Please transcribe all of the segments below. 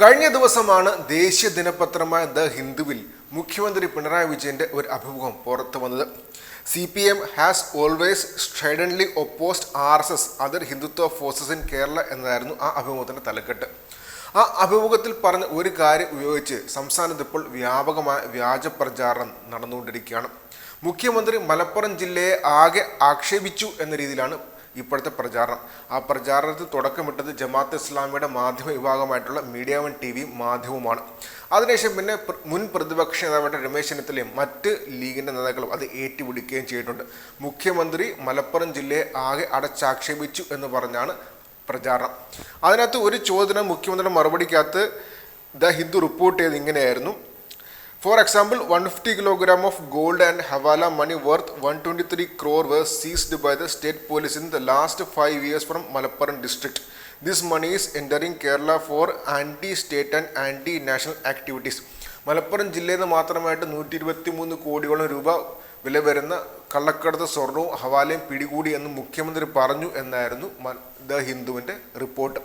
കഴിഞ്ഞ ദിവസമാണ് ദേശീയ ദിനപത്രമായ ദ ഹിന്ദുവിൽ മുഖ്യമന്ത്രി പിണറായി വിജയന്റെ ഒരു അഭിമുഖം പുറത്തു വന്നത്. C P M has always stridently opposed R S S other Hindutva forces in Kerala എന്നതായിരുന്നു ആ അഭിമുഖത്തിന്റെ തലക്കെട്ട്. ആ അഭിമുഖത്തിൽ പറഞ്ഞ ഒരു കാര്യം ഉപയോഗിച്ച് സംസ്ഥാനത്ത് ഇപ്പോൾ വ്യാപകമായ വ്യാജ പ്രചാരണം നടന്നുകൊണ്ടിരിക്കുകയാണ്. മുഖ്യമന്ത്രി മലപ്പുറം ജില്ലയെ ആകെ ആക്ഷേപിച്ചു എന്ന രീതിയിലാണ് ഇപ്പോഴത്തെ പ്രചാരണം. ആ പ്രചാരണത്തിൽ തുടക്കമിട്ടത് ജമാഅത്ത് ഇസ്ലാമിയുടെ മാധ്യമ വിഭാഗമായിട്ടുള്ള മീഡിയ വൺ ടി വി മാധ്യമവുമാണ്. അതിനുശേഷം പിന്നെ മുൻ പ്രതിപക്ഷ നേതാവായിട്ട് രമേശ് ചെന്നിത്തലയും മറ്റ് ലീഗിന്റെ നേതാക്കളും അത് ഏറ്റുപിടിക്കുകയും ചെയ്തിട്ടുണ്ട്. മുഖ്യമന്ത്രി മലപ്പുറം ജില്ലയെ ആകെ അടച്ചാക്ഷേപിച്ചു എന്ന് പറഞ്ഞാണ് പ്രചാരണം. അതിനകത്ത് ഒരു ചോദ്യം മുഖ്യമന്ത്രിയുടെ മറുപടിക്കകത്ത് ദ ഹിന്ദു റിപ്പോർട്ട് ചെയ്ത് ഇങ്ങനെയായിരുന്നു. For example, 150 kilogram of gold and Havala money worth 123 crore were seized by the state police in the last five years from Malappuram district. This money is entering Kerala for anti-state and anti-national activities. Malappuram ജില്ലയിൽ നിന്ന് മാത്രമായിട്ട് നൂറ്റി ഇരുപത്തി മൂന്ന് കോടിയോളം രൂപ വില വരുന്ന കള്ളക്കടത്ത് സ്വർണവും ഹവാലയും പിടികൂടി എന്ന് മുഖ്യമന്ത്രി പറഞ്ഞു എന്നായിരുന്നു ദ ഹിന്ദുവിന്റെ റിപ്പോർട്ട്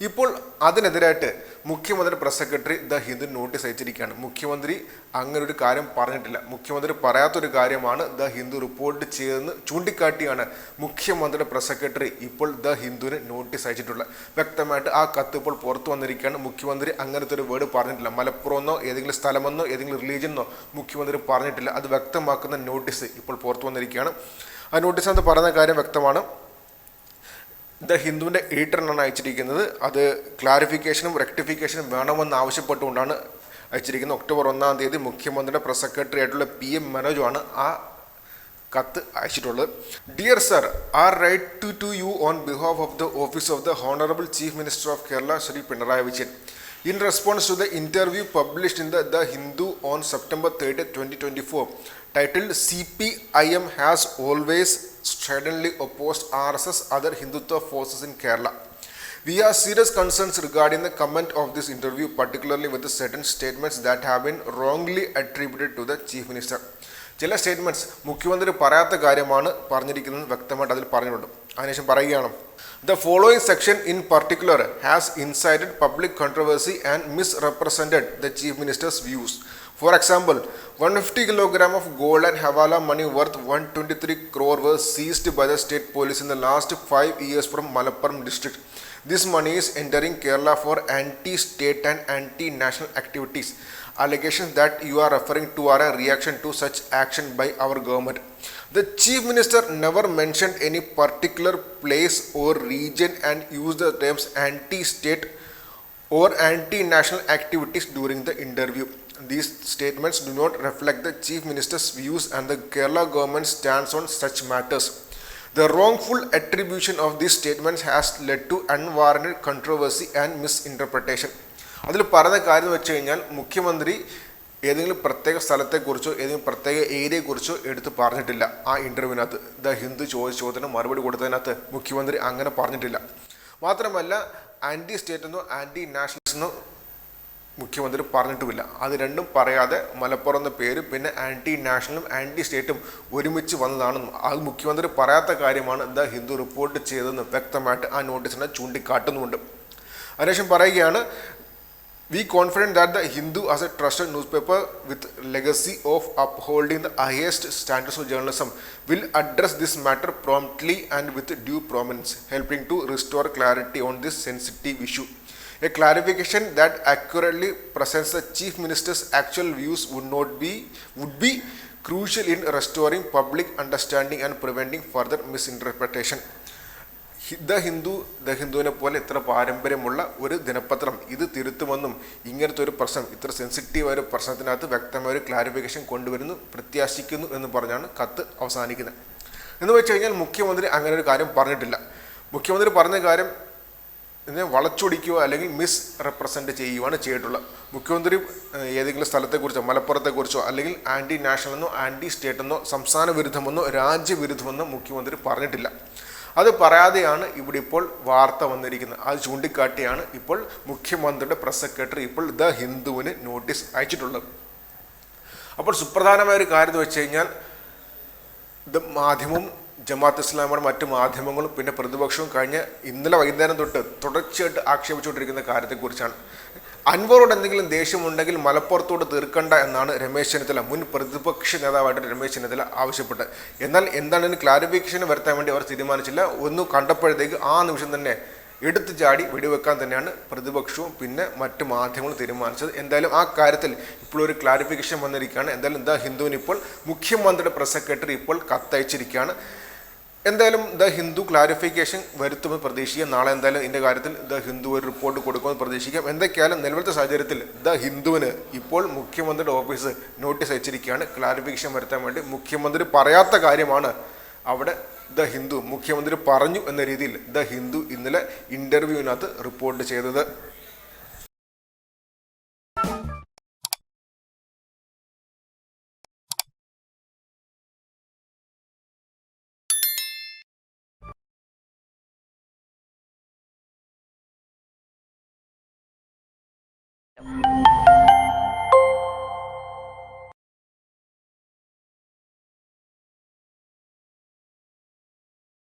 ഇപ്പോൾ അതിനെതിരായിട്ട് മുഖ്യമന്ത്രി press secretary the Hindu notice അയച്ചിരിക്കുകയാണ്. മുഖ്യമന്ത്രി അങ്ങനെ ഒരു കാര്യം പറഞ്ഞിട്ടില്ല. മുഖ്യമന്ത്രി പറയാത്തൊരു കാര്യമാണ് ദ ഹിന്ദു റിപ്പോർട്ട് ചെയ്തതെന്ന് ചൂണ്ടിക്കാട്ടിയാണ് മുഖ്യമന്ത്രിയുടെ പ്രസ് സെക്രട്ടറി ഇപ്പോൾ ദ ഹിന്ദുവിന് നോട്ടീസ് അയച്ചിട്ടുള്ളത്. വ്യക്തമായിട്ട് ആ കത്ത് ഇപ്പോൾ പുറത്തു വന്നിരിക്കുകയാണ്. മുഖ്യമന്ത്രി അങ്ങനത്തെ ഒരു വേർഡ് പറഞ്ഞിട്ടില്ല. മലപ്പുറമെന്നോ ഏതെങ്കിലും സ്ഥലമെന്നോ ഏതെങ്കിലും റിലീജിയെന്നോ മുഖ്യമന്ത്രി പറഞ്ഞിട്ടില്ല. അത് വ്യക്തമാക്കുന്ന നോട്ടീസ് ഇപ്പോൾ പുറത്തു വന്നിരിക്കുകയാണ്. ആ നോട്ടീസിനകത്ത് പറയുന്ന കാര്യം വ്യക്തമാണ്. ദ ഹിന്ദുവിന്റെ എഡിറ്ററിനാണ് അയച്ചിരിക്കുന്നത്. അത് ക്ലാരിഫിക്കേഷനും റെക്ടിഫിക്കേഷനും വേണമെന്ന് ആവശ്യപ്പെട്ടുകൊണ്ടാണ് അയച്ചിരിക്കുന്നത്. ഒക്ടോബർ ഒന്നാം തീയതി മുഖ്യമന്ത്രിയുടെ പ്രസ് സെക്രട്ടറി ആയിട്ടുള്ള പി എം മനോജുമാണ് ആ കത്ത് അയച്ചിട്ടുള്ളത്. Dear sir are write to to you on behalf of the office of the honourable chief minister of Kerala Shri Pinarayi Vijayan in response to the interview published in the the Hindu on September third twenty twenty four titled C P I M has always stridently opposed RSS other Hindutva forces in Kerala. We have serious concerns regarding the comment of this interview, particularly with the certain statements that have been wrongly attributed to the Chief Minister. ചില statements മുഖ്യമന്ത്രി പറയാത്ത കാര്യമാണ് പറഞ്ഞിരിക്കുന്നത് വ്യക്തമായിട്ട് അതിൽ പറഞ്ഞിട്ടുണ്ട് അതിനുശേഷം പറയുകയാണ് the following section in particular has incited public controversy and misrepresented the chief minister's views For example, 150 kilogram of gold and Havala money worth 123 crore was seized by the state police in the last five years from Malappuram district. This money is entering Kerala for anti-state and anti-national activities. Allegations that you are referring to are a reaction to such action by our government. The chief minister never mentioned any particular place or region and used the terms anti-state or anti-national activities during the interview. These statements do not reflect the Chief Minister's views and the Kerala government stance on such matters. The wrongful attribution of these statements has led to unwarranted controversy and misinterpretation. അതിൽ പറഞ്ഞ കാര്യം എന്ന് വെച്ച് കഴിഞ്ഞാൽ മുഖ്യമന്ത്രി ഏതെങ്കിലും പ്രത്യേക സ്ഥലത്തെക്കുറിച്ചോ ഏതെങ്കിലും പ്രത്യേക ഏരിയയെക്കുറിച്ചോ എടുത്ത് പറഞ്ഞിട്ടില്ല ആ ഇന്റർവ്യൂവിനകത്ത് ദ ഹിന്ദു ചോദിച്ച ചോദ്യത്തിന് മറുപടി കൊടുത്തതിനകത്ത് മുഖ്യമന്ത്രി അങ്ങനെ പറഞ്ഞിട്ടില്ല. മാത്രമല്ല ആന്റി സ്റ്റേറ്റ് എന്നോ ആന്റി നാഷണലിസ്റ്റ് എന്നോ മുഖ്യമന്ത്രി പറഞ്ഞിട്ടുമില്ല. അത് രണ്ടും പറയാതെ മലപ്പുറം എന്ന പേര് പിന്നെ ആന്റി നാഷണലും ആന്റി സ്റ്റേറ്റും ഒരുമിച്ച് വന്നതാണെന്നും. അത് മുഖ്യമന്ത്രി പറയാത്ത കാര്യമാണ് ദ ഹിന്ദു റിപ്പോർട്ട് ചെയ്തതെന്ന് വ്യക്തമായിട്ട് ആ നോട്ടീസിനെ ചൂണ്ടിക്കാട്ടുന്നുമുണ്ട്. അതിനുശേഷം പറയുകയാണ് We confident that the Hindu as a trusted newspaper with legacy of upholding the highest standards of journalism will address this matter promptly and with due prominence, helping to restore clarity on this sensitive issue. A clarification that accurately presents the chief minister's actual views would not be would be crucial in restoring public understanding and preventing further misinterpretation. The Hindu the ഹിന്ദുവിനെ പോലെ ഇത്ര പാരമ്പര്യമുള്ള ഒരു ദിനപത്രം ഇത് തിരുത്തുമെന്നും ഇങ്ങനത്തെ ഒരു പ്രശ്നം ഇത്ര സെൻസിറ്റീവ് ഒരു പ്രശ്നത്തിനകത്ത് വ്യക്തമായ ഒരു ക്ലാരിഫിക്കേഷൻ കൊണ്ടുവരുന്നു പ്രത്യാശിക്കുന്നു എന്ന് പറഞ്ഞാണ് കത്ത് അവസാനിക്കുന്നത്. എന്ന് വെച്ച് കഴിഞ്ഞാൽ മുഖ്യമന്ത്രി അങ്ങനെ ഒരു കാര്യം പറഞ്ഞിട്ടില്ല. മുഖ്യമന്ത്രി പറഞ്ഞ കാര്യം ഇതിനെ വളച്ചൊടിക്കുകയോ അല്ലെങ്കിൽ മിസ് റെപ്രസെന്റ് ചെയ്യുകയാണ് ചെയ്തിട്ടുള്ളത്. മുഖ്യമന്ത്രി ഏതെങ്കിലും സ്ഥലത്തെക്കുറിച്ചോ മലപ്പുറത്തെക്കുറിച്ചോ അല്ലെങ്കിൽ ആന്റി നാഷണൽ എന്നോ ആന്റി സ്റ്റേറ്റ് എന്നോ സംസ്ഥാന വിരുദ്ധമെന്നോ രാജ്യവിരുദ്ധമെന്നോ മുഖ്യമന്ത്രി പറഞ്ഞിട്ടില്ല. അത് പറയാതെയാണ് ഇവിടെ ഇപ്പോൾ വാർത്ത വന്നിരിക്കുന്നത്. അത് ചൂണ്ടിക്കാട്ടിയാണ് ഇപ്പോൾ മുഖ്യമന്ത്രിയുടെ പ്രസ് സെക്രട്ടറി ഇപ്പോൾ ദ ഹിന്ദുവിന് നോട്ടീസ് അയച്ചിട്ടുള്ളത്. അപ്പോൾ സുപ്രധാനമായ ഒരു കാര്യം എന്ന് വെച്ച് കഴിഞ്ഞാൽ ഇത് മാധ്യമവും ജമാഅത്ത് ഇസ്ലാമിയുടെ മറ്റു മാധ്യമങ്ങളും പിന്നെ പ്രതിപക്ഷവും കഴിഞ്ഞ ഇന്നലെ വൈകുന്നേരം തൊട്ട് തുടർച്ചയായിട്ട് ആക്ഷേപിച്ചുകൊണ്ടിരിക്കുന്ന കാര്യത്തെക്കുറിച്ചാണ്. അൻവറോട് എന്തെങ്കിലും ദേഷ്യമുണ്ടെങ്കിൽ മലപ്പുറത്തോട് തീർക്കണ്ട എന്നാണ് രമേശ് ചെന്നിത്തല മുൻ പ്രതിപക്ഷ നേതാവായിട്ട് രമേശ് ചെന്നിത്തല ആവശ്യപ്പെട്ടത്. എന്നാൽ എന്താണ് ഇതിന് ക്ലാരിഫിക്കേഷൻ വരുത്താൻ വേണ്ടി അവർ തീരുമാനിച്ചില്ല? ഒന്ന് കണ്ടപ്പോഴത്തേക്ക് ആ നിമിഷം തന്നെ എടുത്തു ചാടി വെടിവെക്കാൻ തന്നെയാണ് പ്രതിപക്ഷവും പിന്നെ മറ്റ് മാധ്യമങ്ങളും തീരുമാനിച്ചത്. എന്തായാലും ആ കാര്യത്തിൽ ഇപ്പോൾ ഒരു ക്ലാരിഫിക്കേഷൻ വന്നിരിക്കുകയാണ്. എന്തായാലും എന്താ ഹിന്ദുവിന് ഇപ്പോൾ മുഖ്യമന്ത്രിയുടെ പ്രസ് സെക്രട്ടറി ഇപ്പോൾ കത്തയച്ചിരിക്കുകയാണ്. എന്തായാലും ദ ഹിന്ദു ക്ലാരിഫിക്കേഷൻ വരുത്തുമെന്ന് പ്രതീക്ഷിക്കാം. നാളെ എന്തായാലും ഇതിന്റെ കാര്യത്തിൽ ദ ഹിന്ദു ഒരു റിപ്പോർട്ട് കൊടുക്കുമെന്ന് പ്രതീക്ഷിക്കാം. എന്തൊക്കെയാലും നിലവിലത്തെ സാഹചര്യത്തിൽ ദ ഹിന്ദുവിന് ഇപ്പോൾ മുഖ്യമന്ത്രിയുടെ ഓഫീസ് നോട്ടീസ് അയച്ചിരിക്കുകയാണ്. ക്ലാരിഫിക്കേഷൻ വരുത്താൻ വേണ്ടി മുഖ്യമന്ത്രി പറയാത്ത കാര്യമാണ് അവിടെ ദ ഹിന്ദു മുഖ്യമന്ത്രി പറഞ്ഞു എന്ന രീതിയിൽ ദ ഹിന്ദു ഇന്നലെ ഇന്റർവ്യൂവിനകത്ത് റിപ്പോർട്ട് ചെയ്തത്. you